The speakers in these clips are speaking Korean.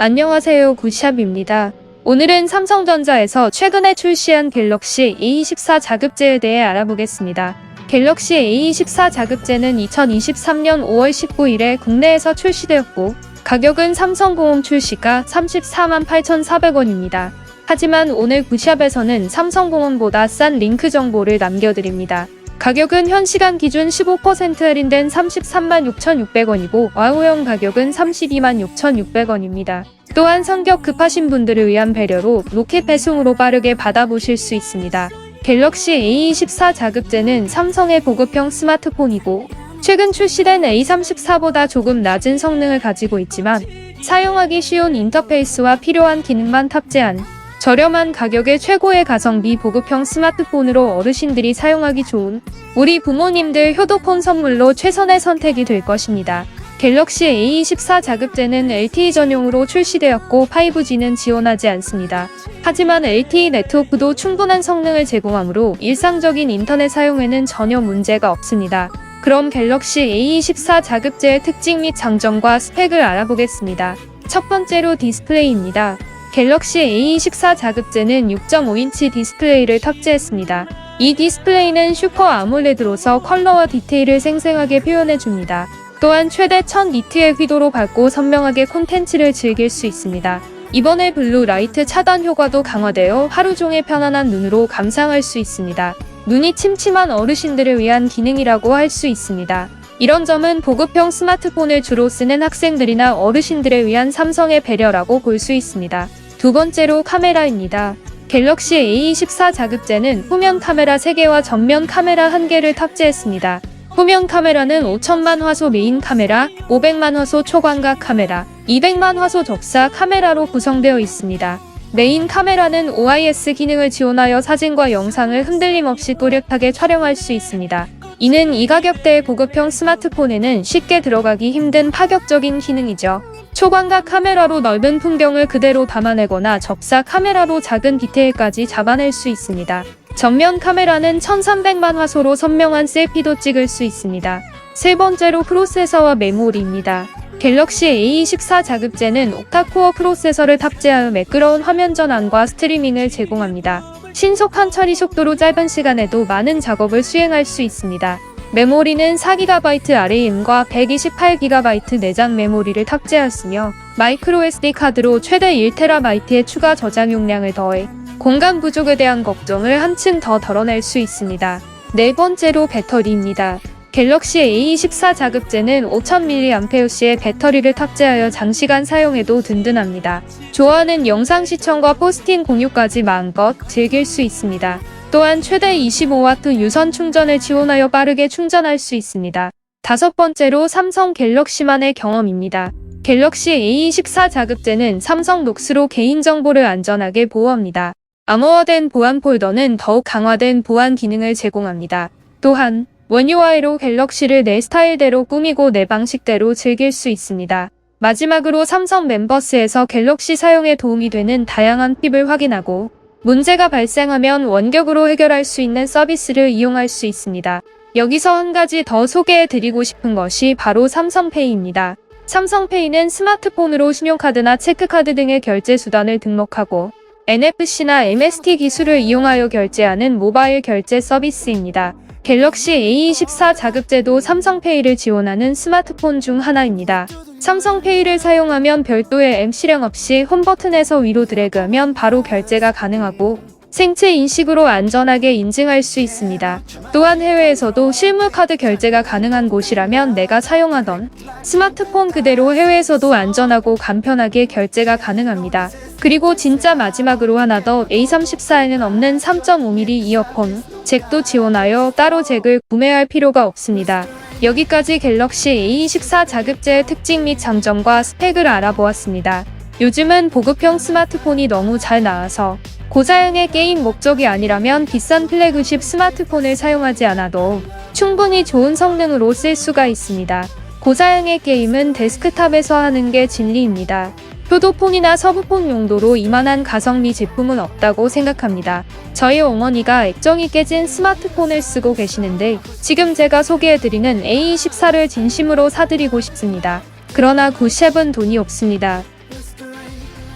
안녕하세요 굿샵입니다. 오늘은 삼성전자에서 최근에 출시한 갤럭시 A24 자급제에 대해 알아보겠습니다. 갤럭시 A24 자급제는 2023년 5월 19일에 국내에서 출시되었고 가격은 삼성공홈 출시가 34만 8,400원입니다. 하지만 오늘 굿샵에서는 삼성공홈보다 싼 링크 정보를 남겨드립니다. 가격은 현 시간 기준 15% 할인된 33만 6,600원이고 와우형 가격은 32만 6,600원입니다. 또한 성격 급하신 분들을 위한 배려로 로켓 배송으로 빠르게 받아보실 수 있습니다. 갤럭시 A24 자급제는 삼성의 보급형 스마트폰이고 최근 출시된 A34보다 조금 낮은 성능을 가지고 있지만 사용하기 쉬운 인터페이스와 필요한 기능만 탑재한 저렴한 가격의 최고의 가성비 보급형 스마트폰으로 어르신들이 사용하기 좋은 우리 부모님들 효도폰 선물로 최선의 선택이 될 것입니다. 갤럭시 A24 자급제는 LTE 전용으로 출시되었고 5G는 지원하지 않습니다. 하지만 LTE 네트워크도 충분한 성능을 제공하므로 일상적인 인터넷 사용에는 전혀 문제가 없습니다. 그럼 갤럭시 A24 자급제의 특징 및 장점과 스펙을 알아보겠습니다. 첫 번째로 디스플레이입니다. 갤럭시 A24 자급제는 6.5인치 디스플레이를 탑재했습니다. 이 디스플레이는 슈퍼 아몰레드로서 컬러와 디테일을 생생하게 표현해줍니다. 또한 최대 1000니트의 휘도로 밝고 선명하게 콘텐츠를 즐길 수 있습니다. 이번에 블루 라이트 차단 효과도 강화되어 하루 종일 편안한 눈으로 감상할 수 있습니다. 눈이 침침한 어르신들을 위한 기능이라고 할 수 있습니다. 이런 점은 보급형 스마트폰을 주로 쓰는 학생들이나 어르신들을 위한 삼성의 배려라고 볼 수 있습니다. 두 번째로 카메라입니다. 갤럭시 A24 자급제는 후면 카메라 3개와 전면 카메라 1개를 탑재했습니다. 후면 카메라는 5천만 화소 메인 카메라, 500만 화소 초광각 카메라, 200만 화소 적사 카메라로 구성되어 있습니다. 메인 카메라는 OIS 기능을 지원하여 사진과 영상을 흔들림 없이 또렷하게 촬영할 수 있습니다. 이는 이 가격대의 보급형 스마트폰에는 쉽게 들어가기 힘든 파격적인 기능이죠. 초광각 카메라로 넓은 풍경을 그대로 담아내거나 적사 카메라로 작은 디테일까지 잡아낼 수 있습니다. 전면 카메라는 1300만 화소로 선명한 셀피도 찍을 수 있습니다. 세 번째로 프로세서와 메모리입니다. 갤럭시 A24 자급제는 옥타코어 프로세서를 탑재하여 매끄러운 화면 전환과 스트리밍을 제공합니다. 신속한 처리 속도로 짧은 시간에도 많은 작업을 수행할 수 있습니다. 메모리는 4GB RAM과 128GB 내장 메모리를 탑재하였으며 마이크로 SD 카드로 최대 1TB의 추가 저장 용량을 더해 공간 부족에 대한 걱정을 한층 더 덜어낼 수 있습니다. 네 번째로 배터리입니다. 갤럭시 A24 자급제는 5000mAh의 배터리를 탑재하여 장시간 사용해도 든든합니다. 좋아하는 영상 시청과 포스팅 공유까지 마음껏 즐길 수 있습니다. 또한 최대 25W 유선 충전을 지원하여 빠르게 충전할 수 있습니다. 다섯 번째로 삼성 갤럭시만의 경험입니다. 갤럭시 A24 자급제는 삼성 녹스로 개인정보를 안전하게 보호합니다. 암호화된 보안 폴더는 더욱 강화된 보안 기능을 제공합니다. 또한 원UI로 갤럭시를 내 스타일대로 꾸미고 내 방식대로 즐길 수 있습니다. 마지막으로 삼성 멤버스에서 갤럭시 사용에 도움이 되는 다양한 팁을 확인하고 문제가 발생하면 원격으로 해결할 수 있는 서비스를 이용할 수 있습니다. 여기서 한 가지 더 소개해 드리고 싶은 것이 바로 삼성페이입니다. 삼성페이는 스마트폰으로 신용카드나 체크카드 등의 결제 수단을 등록하고 NFC나 MST 기술을 이용하여 결제하는 모바일 결제 서비스입니다. 갤럭시 A24 자급제도 삼성페이를 지원하는 스마트폰 중 하나입니다. 삼성페이를 사용하면 별도의 M 실행 없이 홈 버튼에서 위로 드래그하면 바로 결제가 가능하고 생체 인식으로 안전하게 인증할 수 있습니다. 또한 해외에서도 실물 카드 결제가 가능한 곳이라면 내가 사용하던 스마트폰 그대로 해외에서도 안전하고 간편하게 결제가 가능합니다. 그리고 진짜 마지막으로 하나 더 A34에는 없는 3.5mm 이어폰 잭도 지원하여 따로 잭을 구매할 필요가 없습니다. 여기까지 갤럭시 A24 자급제의 특징 및 장점과 스펙을 알아보았습니다. 요즘은 보급형 스마트폰이 너무 잘 나와서 고사양의 게임 목적이 아니라면 비싼 플래그십 스마트폰을 사용하지 않아도 충분히 좋은 성능으로 쓸 수가 있습니다. 고사양의 게임은 데스크탑에서 하는 게 진리입니다. 효도폰이나 서브폰 용도로 이만한 가성비 제품은 없다고 생각합니다. 저희 어머니가 액정이 깨진 스마트폰을 쓰고 계시는데 지금 제가 소개해드리는 A24를 진심으로 사드리고 싶습니다. 그러나 굿샵은 돈이 없습니다.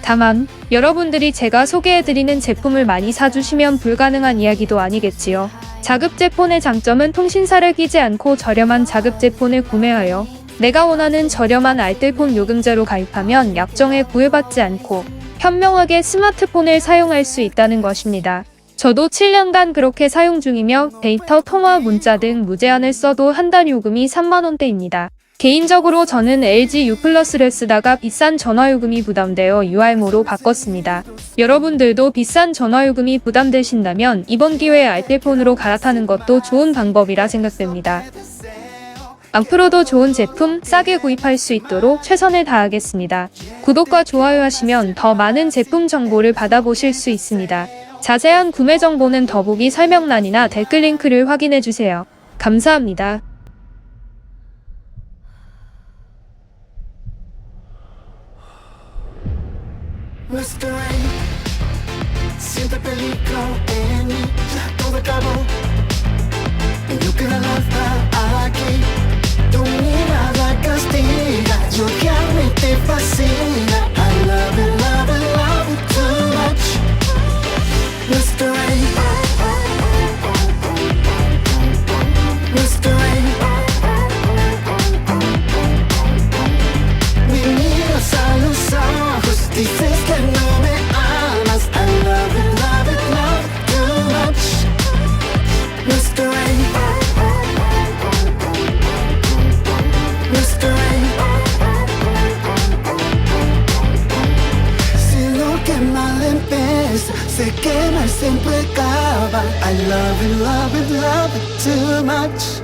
다만 여러분들이 제가 소개해드리는 제품을 많이 사주시면 불가능한 이야기도 아니겠지요. 자급제 폰의 장점은 통신사를 끼지 않고 저렴한 자급제 폰을 구매하여 내가 원하는 저렴한 알뜰폰 요금제로 가입하면 약정에 구애받지 않고 현명하게 스마트폰을 사용할 수 있다는 것입니다. 저도 7년간 그렇게 사용 중이며 데이터, 통화, 문자 등 무제한을 써도 한 달 요금이 3만원대입니다. 개인적으로 저는 LG U 플러스를 쓰다가 비싼 전화요금이 부담되어 UR모로 바꿨습니다. 여러분들도 비싼 전화요금이 부담되신다면 이번 기회에 알뜰폰으로 갈아타는 것도 좋은 방법이라 생각됩니다. 앞으로도 좋은 제품 싸게 구입할 수 있도록 최선을 다하겠습니다. 구독과 좋아요 하시면 더 많은 제품 정보를 받아보실 수 있습니다. 자세한 구매 정보는 더보기 설명란이나 댓글 링크를 확인해주세요. 감사합니다. Y yo que la lanza if I love it, love it, love it too much.